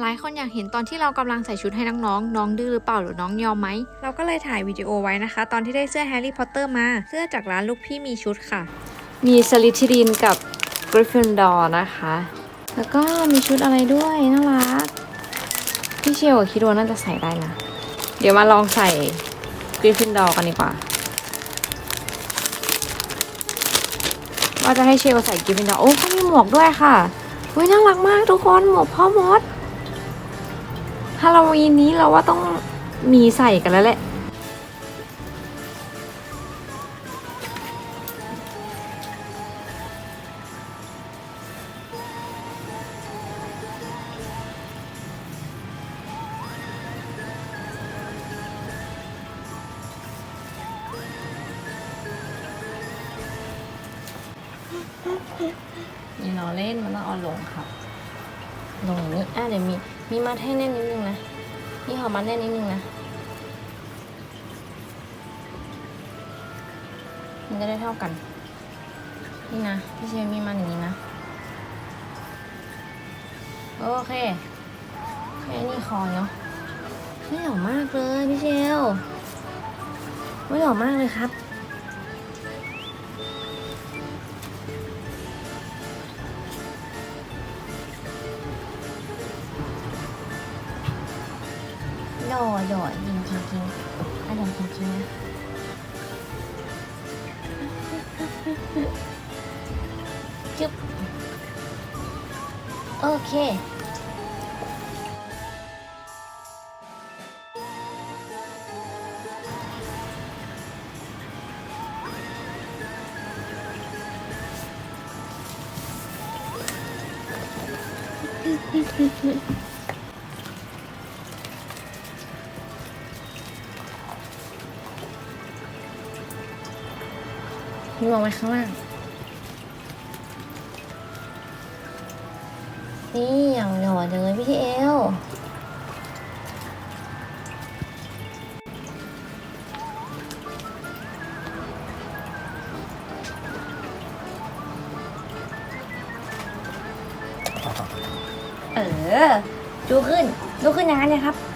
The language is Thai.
หลายคนอยากเห็นตอนที่เรากำลังใส่ชุดให้น้องๆ น้องดื้อหรือเปล่าหรือน้องยอมไหม เราก็เลยถ่ายวิดีโอไว้นะคะ ตอนที่ได้เสื้อแฮร์รี่พอตเตอร์มา เสื้อจากร้านลูกพี่มีชุดค่ะ มีสลิทิรินกับกริฟฟินดอร์นะคะ แล้วก็มีชุดอะไรด้วยน่ารัก พี่เชลกับคิดว่าน่าจะใส่ได้นะ เดี๋ยวมาลองใส่กริฟฟินดอร์กันดีกว่า ว่าจะให้เชลใส่กริฟฟินดอร์โอ้เขามีหมวกด้วยค่ะเฮ้ยน่ารักมากทุกคนหมวกพ่อมด ฮาโลวีนนี้เราว่าต้องมีใส่กันแล้วแหละ นี่เราเล่นมันต้องเอาลงครับ ลงอย่างนี้อะเดี๋ยวมี มีมัดให้แน่นนิดนึงนะนี่ขอมัดแน่นนิดนึงนะมันจะได้เท่ากัน นี่นะพี่เชฟมีมันอย่างนี้นะโอเคแค่นี้คอเนาะไม่หล่อมากเลยพี่เชลไม่หล่อมากเลยครับ หล่อหล่อจริงจริงจริงอร่อยจริงๆนะจุ๊บโอเค มีวางไว้ข้างล่าง นี่อย่างหล่อเลยพี่เอลเออ ดูขึ้น ดูขึ้นอย่างนั้นเลยครับ